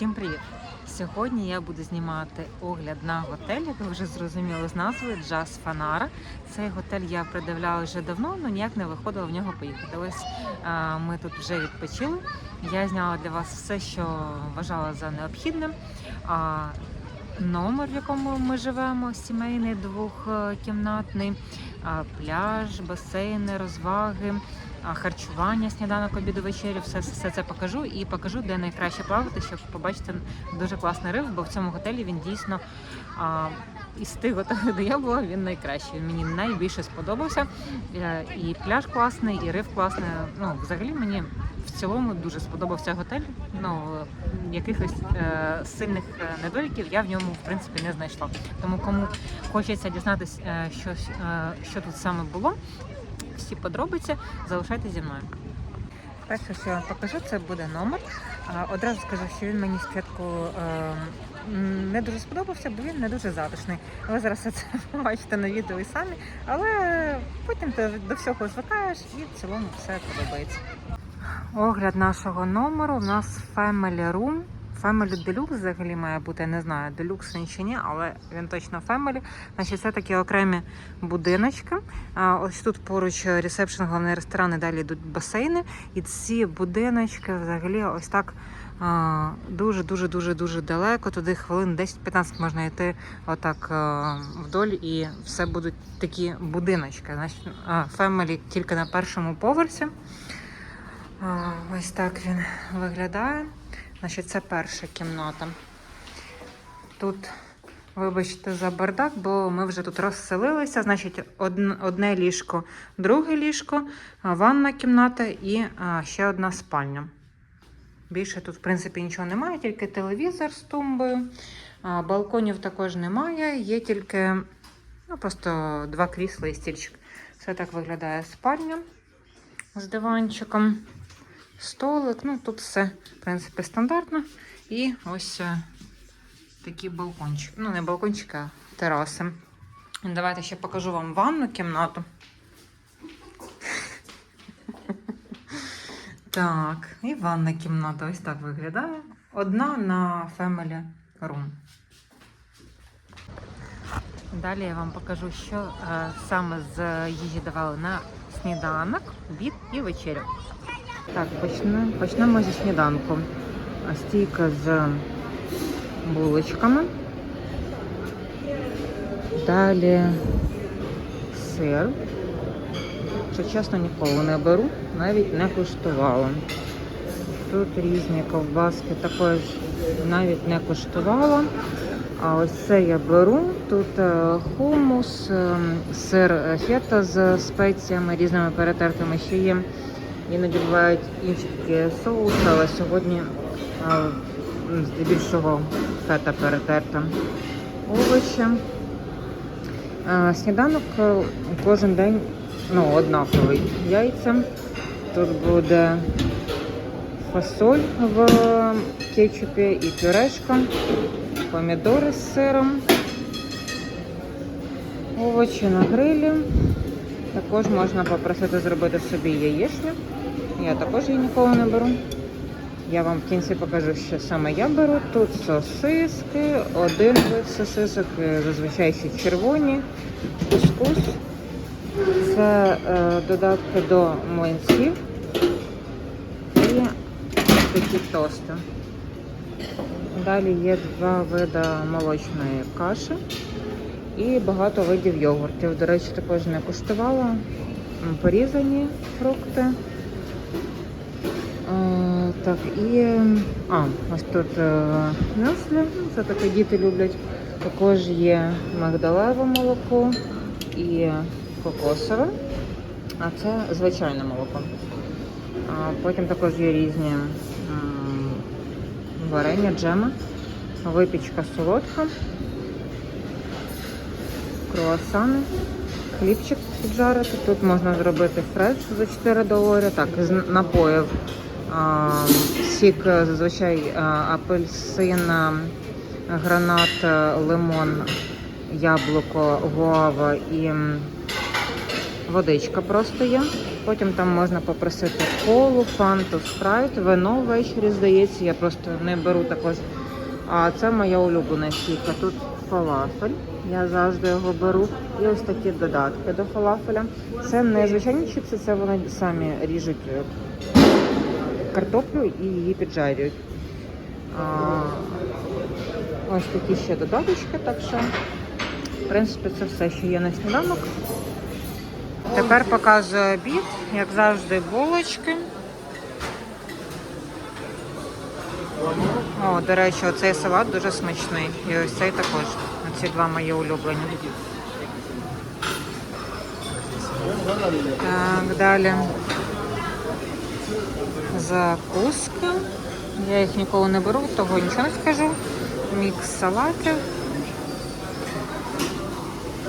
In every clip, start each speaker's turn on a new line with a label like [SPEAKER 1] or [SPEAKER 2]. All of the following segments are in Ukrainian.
[SPEAKER 1] Всім привіт! Сьогодні я буду знімати огляд на готель, як ви вже зрозуміли з назвою Джаз Фанара. Цей готель я придивляла вже давно, але ніяк не виходила в нього поїхати. Ось ми тут вже відпочили. Я зняла для вас все, що вважала за необхідним. А, номер, в якому ми живемо, сімейний двохкімнатний, пляж, басейни, розваги. Харчування, сніданок, обіду, вечерю, все, все це покажу і покажу, де найкраще плавати, щоб побачити дуже класний риф, бо в цьому готелі він дійсно а, із тих готелів, де я була, він найкращий. Він мені найбільше сподобався. Е, І пляж класний, і риф класний. Ну, взагалі мені в цілому дуже сподобався готель. Ну, якихось е, сильних е, недоліків я в ньому в принципі не знайшла. Тому кому хочеться дізнатися, е, що, що тут саме було, всі подробиці залишайтеся зі мною. Перше, що я вам покажу, це буде номер. Одразу скажу, що він мені спочатку е, не дуже сподобався, бо він не дуже затишний. Ви зараз це побачите на відео і самі, але потім ти до всього звикаєш і в цілому все подобається. Огляд нашого номеру у нас Family Room. Family Deluxe взагалі має бути, я не знаю, Deluxe він чи ні, але він точно Family. Значить, це такі окремі будиночки. Ось тут поруч ресепшн, головний ресторан, і далі йдуть басейни. І ці будиночки взагалі ось так дуже дуже дуже дуже далеко. Туди хвилин 10-15 можна йти отак вдоль, і все будуть такі будиночки. Значить, Family тільки на першому поверсі. Ось так він виглядає. Значить, це перша кімната. Тут, вибачте, за бардак, бо ми вже тут розселилися. Значить, одне ліжко, друге ліжко, ванна кімната і ще одна спальня. Більше тут, в принципі, нічого немає, тільки телевізор з тумбою. Балконів також немає, є тільки ну, просто два крісла і стільчик. Все так виглядає спальня з диванчиком. Столик, ну тут все, в принципі, стандартно. І ось е, такий балкончик. Ну, не балкончик, а тераси. Давайте ще покажу вам ванну кімнату. Так, і ванна кімната ось так виглядає. Одна на Family Room. Далі я вам покажу, що е, саме з їжі давали на сніданок, обід і вечерю. Так, почнемо, почнемо зі сніданку. Стійка з булочками. Далі сир. Що чесно, ніколи не беру, навіть не куштувала. Тут різні ковбаски також навіть не куштувала. А ось це я беру. Тут е, хумус, е, сир фета з спеціями різними перетертими ще є. Іноді бувають інші такі соуси, але сьогодні здебільшого фета перетерта. Овочі. Сніданок е, кожен день ну, однаковий. Яйця. Тут буде фасоль в кетчупі і пюрешка, помідори з сиром, овочі на грилі. Також можна попросити зробити собі яєчню. Я також її ніколи не беру. Я вам в кінці покажу, що саме я беру. Тут сосиски, один вид сосисок, е, зазвичай ще червоні, кускус. Це е, додатки до млинців і такі тости. Далі є два види молочної каші і багато видів йогуртів. До речі, також не куштувала. Порізані фрукти. Е, так, і. А, ось тут е, мюслі, це таке діти люблять. Також є мигдалеве молоко і кокосове, а це звичайне молоко. Потім також є різні варення, джеми, випічка солодка, круасани, хлібчик піджарити. Тут можна зробити фреш за 4 долари. Так, з напоїв сік зазвичай апельсин, гранат, лимон, яблуко, гуава і водичка просто є. Потім там можна попросити колу, фанту, спрайт, вино ввечері, здається, я просто не беру також. А це моя улюблена стійка. Тут фалафель. Я завжди його беру. І ось такі додатки до фалафеля. Це не звичайні чіпси, це вони самі ріжуть е, картоплю і її піджарюють. А, ось такі ще додаточки, так що, в принципі, це все, що є на сніданок. Тепер показую обід, як завжди, булочки. О, до речі, оцей салат дуже смачний. І ось цей також. Оці два мої улюблені. Так, далі. Закуски. Я їх ніколи не беру, того нічого не скажу. Мікс салатів.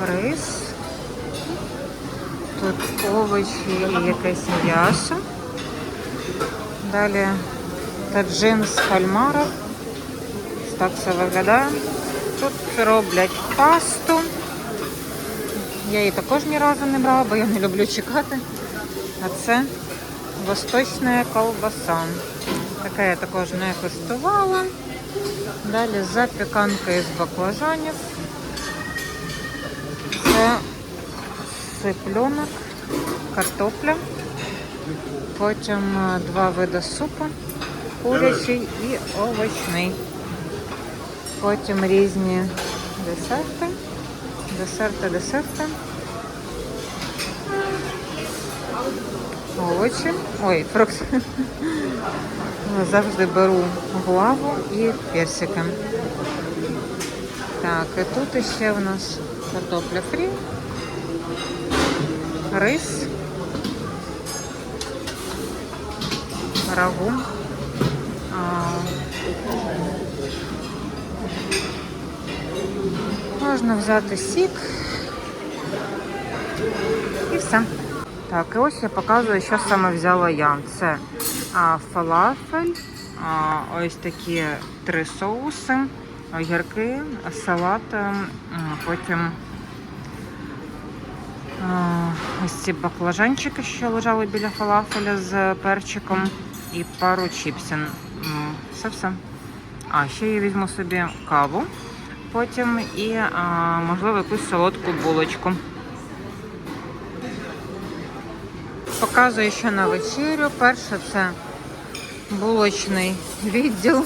[SPEAKER 1] Рис. Тут овочі і якесь м'ясо. Далі таджин з кальмарів. Ось Так це виглядає. Тут роблять пасту. Я її також ні разу не брала, бо я не люблю чекати. А це восточна колбаса. Таке я також не коштувала. Далі запіканка із баклажанів. Це цыпленок, картопля. Потім е, два види супу, курячий і овочний. Потім різні десерти, десерти, десерти. Овочі. Ой, фрукти. Завжди беру гуаву і персики. Так, і тут ще в нас картопля фрі, рис, рагу. Можна взяти сік і все. Так, і ось я показую, що саме взяла я. Це а, фалафель, а, ось такі три соуси, огірки, салат, м, потім а, ось ці баклажанчики, що лежали біля фалафеля з перчиком, і пару чіпсів. М, Це все. А, ще я візьму собі каву, потім і, а, можливо, якусь солодку булочку. Показую, що на вечерю. Перше це булочний відділ,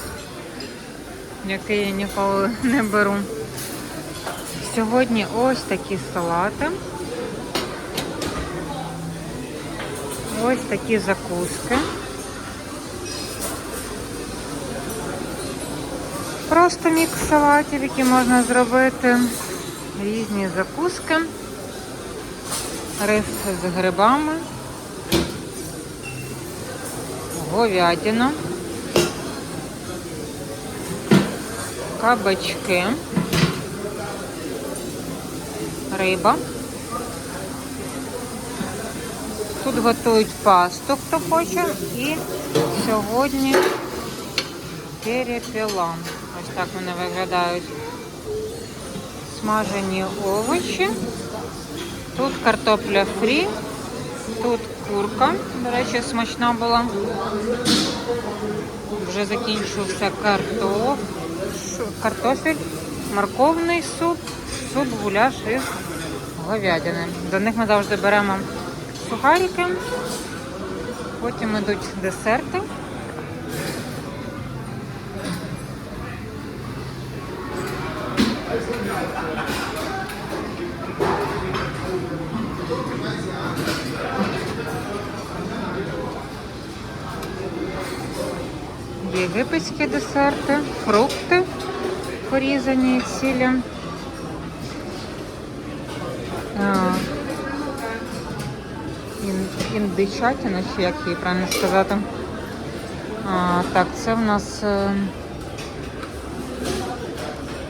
[SPEAKER 1] який я ніколи не беру. Сьогодні ось такі салати. Ось такі закуски. Просто мікс салатів, які можна зробити. Різні закуски. Рис з грибами. Говядина. Кабачки. Риба. Тут готують пасту, хто хоче. І сьогодні перепілам. Так вони виглядають. Смажені овочі. Тут картопля фрі. Тут курка. До речі, смачна була. Вже закінчився картоф... картофель, морковний суп, суп гуляш із говядини. До них ми завжди беремо сухарики, потім йдуть десерти. Єгипетські десерти, фрукти порізані цілі. А, Індичатина, чи як її правильно сказати. А, так, це в нас е,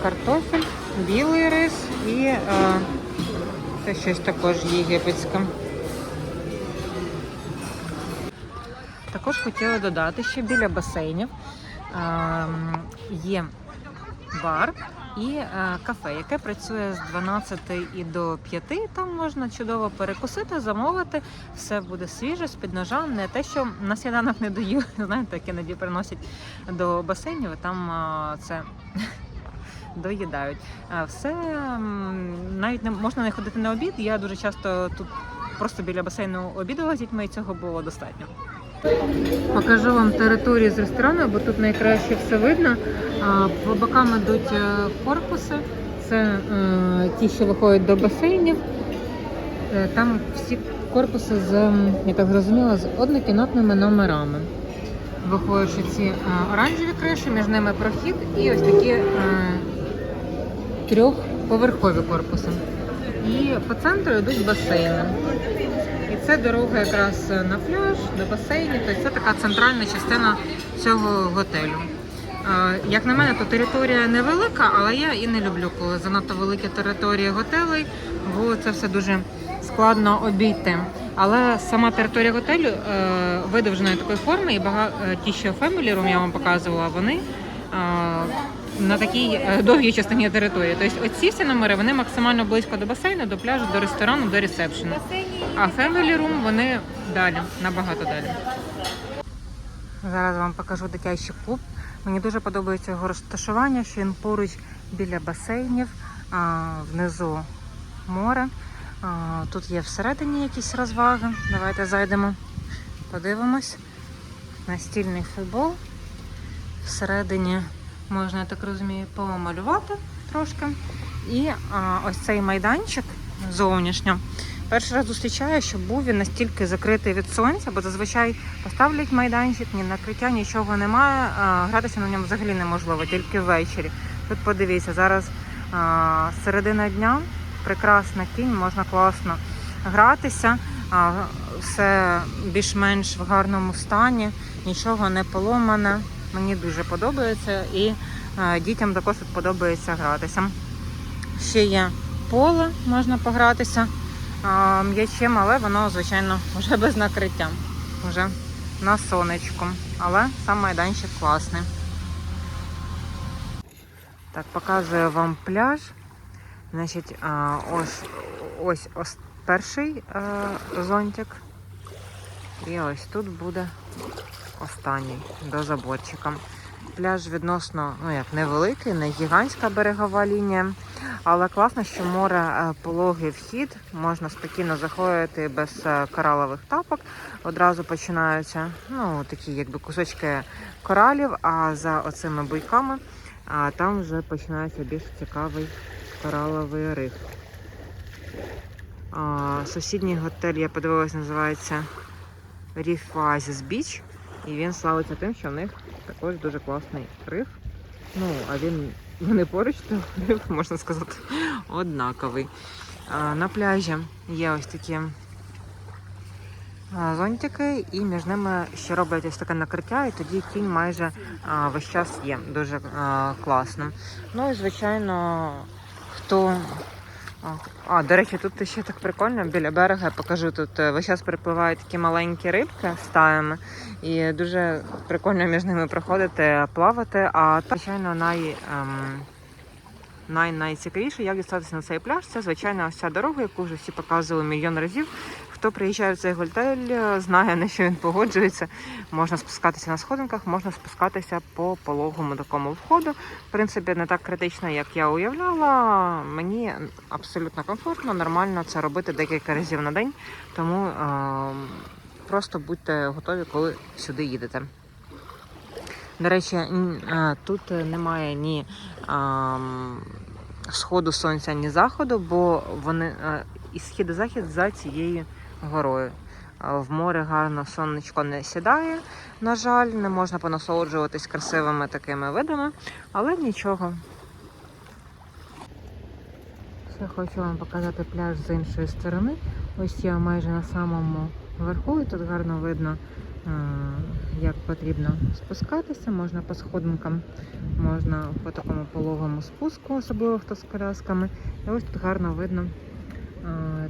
[SPEAKER 1] картофель, білий рис і е, це щось також єгипетське. Також хотіла додати, що біля басейнів ем, є бар, і е, кафе, яке працює з 12 і до 5. Там можна чудово перекусити, замовити. Все буде свіже, з під ножа. Не те, що на сніданок не даю. Знаєте, як іноді приносять до басейнів, там це. Доїдають. Все навіть не можна не ходити на обід. Я дуже часто тут просто біля басейну обідала з дітьми, і цього було достатньо. Покажу вам територію з ресторану, бо тут найкраще все видно. По бокам йдуть е, корпуси. Це е, ті, що виходять до басейнів. Е, Там всі корпуси з, я так зрозуміла, з однокімнатними номерами. Виходячи ці оранжеві криші, між ними прохід і ось такі трьохповерхові корпуси. І по центру йдуть басейни. Це дорога якраз на пляж, до басейнів. Тобто це така центральна частина цього готелю. Як на мене, то територія невелика, але я і не люблю, коли занадто великі території готелей, бо це все дуже складно обійти. Але сама територія готелю е, видовженої такої форми, і бага... е, ті, що Family Room я вам показувала, вони е, на такій довгій частині території. Тобто оці всі номери вони максимально близько до басейну, до пляжу, до ресторану, до ресепшену. А Family Room вони далі, набагато далі. Зараз вам покажу дитячий клуб. Мені дуже подобається його розташування, що він поруч біля басейнів, а, внизу море. А, Тут є всередині якісь розваги. Давайте зайдемо, подивимось. Настільний футбол. Всередині можна, я так розумію, помалювати трошки. І а, ось цей майданчик зовнішньо. Перший раз зустрічаю, що був він настільки закритий від сонця, бо зазвичай поставлять майданчик, ні накриття, нічого немає. Гратися на ньому взагалі неможливо, тільки ввечері. Тут подивіться, зараз середина дня, прекрасна кінь, можна класно гратися. Все більш-менш в гарному стані, нічого не поломане. Мені дуже подобається і дітям також подобається гратися. Ще є поле, можна погратися м'ячем, але воно, звичайно, вже без накриття, вже на сонечку. Але сам майданчик класний. Так, показую вам пляж. Значить, ось, ось, ось перший зонтик. І ось тут буде останній до заборчика. Пляж відносно ну як невеликий, не гігантська берегова лінія. Але класно, що море е, пологий вхід, можна спокійно заходити без е, коралових тапок. Одразу починаються ну, такі якби кусочки коралів, а за оцими буйками а, там вже починається більш цікавий кораловий риф. А, сусідній готель, я подивилась, називається Reef Oasis Beach. І він славиться тим, що в них також дуже класний риф. Ну, а він вони поруч, то риф, можна сказати, однаковий. А, на пляжі є ось такі зонтики, і між ними ще роблять ось таке накриття, і тоді кінь майже а, весь час є. Дуже а, класно. Ну і звичайно, хто. А, А, до речі, тут ще так прикольно біля берега. Я покажу тут е, весь час припливають такі маленькі рибки стаями, і дуже прикольно між ними проходити, плавати. А так, звичайно, най, ем, най найцікавіше, як дістатися на цей пляж. Це звичайно ось ця дорога, яку вже всі показували мільйон разів. Хто приїжджає в цей готель, е, знає на що він погоджується. Можна спускатися на сходинках, можна спускатися по пологому такому входу. В принципі, не так критично, як я уявляла. Мені абсолютно комфортно, нормально це робити декілька разів на день. Тому е, просто будьте готові, коли сюди їдете. До речі, е, тут немає ні ем, сходу сонця, ні заходу, бо вони е, і схід і захід за цією горою. В море гарно сонечко не сідає, на жаль, не можна понасолоджуватись красивими такими видами, але нічого. Ще хочу вам показати пляж з іншої сторони. Ось я майже на самому верху, і тут гарно видно, е, як потрібно спускатися. Можна по сходинкам, можна по такому пологому спуску, особливо хто з колясками. І ось тут гарно видно, е,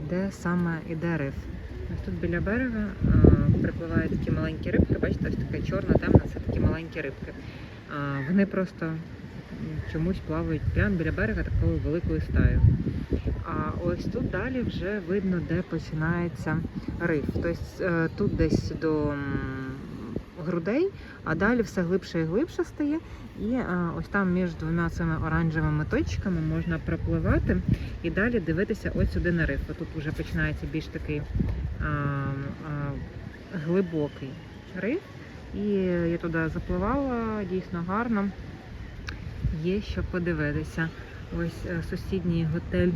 [SPEAKER 1] де саме іде риф. Ось тут біля берега припливають такі маленькі рибки. Бачите, ось така чорна, темна, це такі маленькі рибки. Вони просто чомусь плавають прямо біля берега такою великою стаєю. А ось тут далі вже видно, де починається риф. Тобто е, тут десь до грудей, а далі все глибше і глибше стає. І е, ось там між двома цими оранжевими точками можна пропливати і далі дивитися ось сюди на риф. Тут вже починається більш такий глибокий риф. І я туди запливала дійсно гарно. Є що подивитися. Ось е, сусідній готель,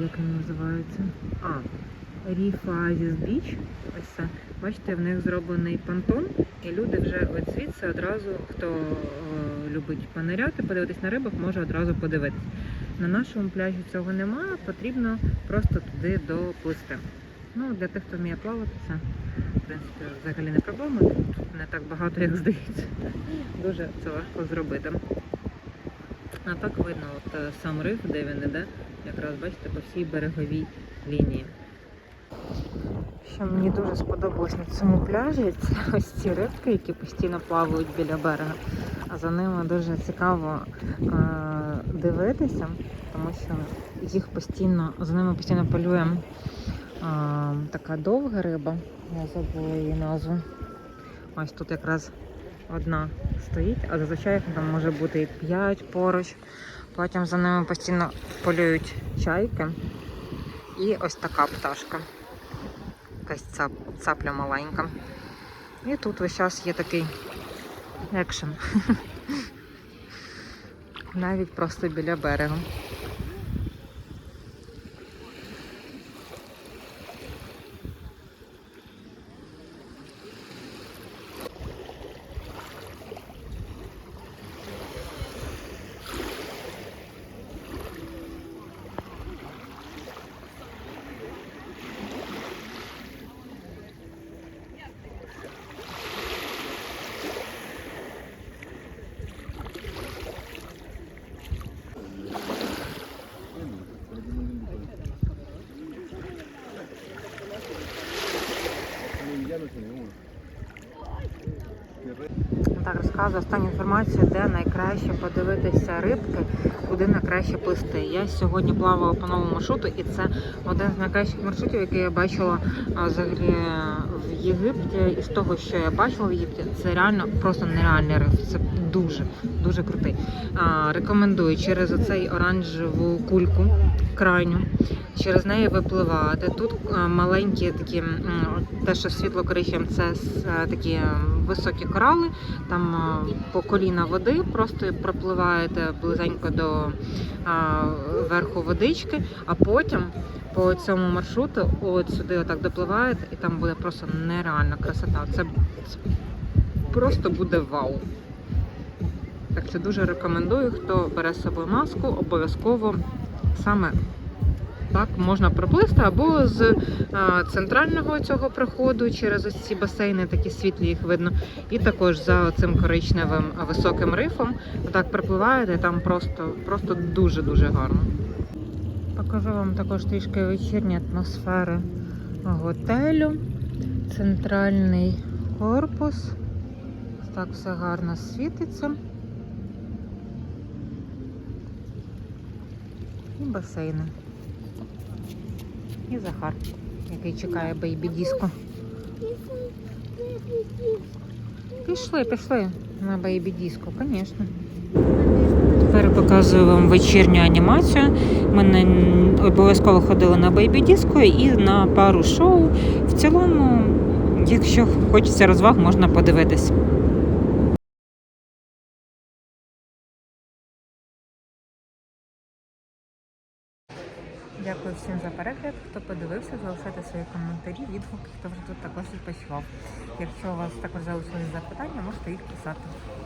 [SPEAKER 1] як він називається? А, Reef Oasis Beach. Ось. Бачите, в них зроблений понтон, і люди вже от звідси одразу, хто е, любить пониряти, подивитись на рибок, може одразу подивитись. На нашому пляжі цього немає, потрібно просто туди доплисти. Ну, для тих, хто вміє плавати, це в принципі взагалі не проблема. Тут не так багато, як здається. Дуже це легко зробити. А так видно от е, сам риф, де він іде, якраз бачите, по всій береговій лінії. Що мені дуже сподобалось на цьому пляжі, це ось ці рибки, які постійно плавають біля берега. А за ними дуже цікаво е, дивитися, тому що їх постійно, за ними постійно полює е, така довга риба. Я забула її назву. Ось тут якраз одна стоїть, а зазвичай там може бути і п'ять поруч. Потім за ними постійно полюють чайки. І ось така пташка. Якась цап, цапля маленька. І тут весь час є такий екшен. Навіть просто біля берега. Розказую останню інформацію, де найкраще подивитися рибки, куди найкраще плисти. Я сьогодні плавала по новому маршруту, і це один з найкращих маршрутів, який я бачила взагалі в Єгипті. І з того, що я бачила в Єгипті, це реально просто нереальний риф. Це дуже дуже крутий. Рекомендую через оцей оранжеву кульку крайню. Через неї випливати. Тут маленькі такі, те, що світло коричневим, це такі високі корали, там по коліна води, просто пропливаєте близенько до верху водички, а потім по цьому маршруту от сюди отак допливаєте, і там буде просто нереальна красота. Це, це просто буде вау. Так що дуже рекомендую, хто бере з собою маску, обов'язково саме так можна проплисти або з центрального цього проходу через ось ці басейни, такі світлі їх видно, і також за цим коричневим високим рифом. Так пропливаєте, там просто, просто дуже дуже гарно. Покажу вам також трішки вечірні атмосфери готелю. Центральний корпус. Так все гарно світиться. І басейни. І Захар, який чекає бейбі диско. Пішли, пішли на бейбі диско, звісно. Тепер показую вам вечірню анімацію. Ми обов'язково ходили на бейбі диско і на пару шоу. В цілому, якщо хочеться розваг, можна подивитись. Дякую всім за перегляд. Хто подивився, залишайте свої коментарі, відгуки, хто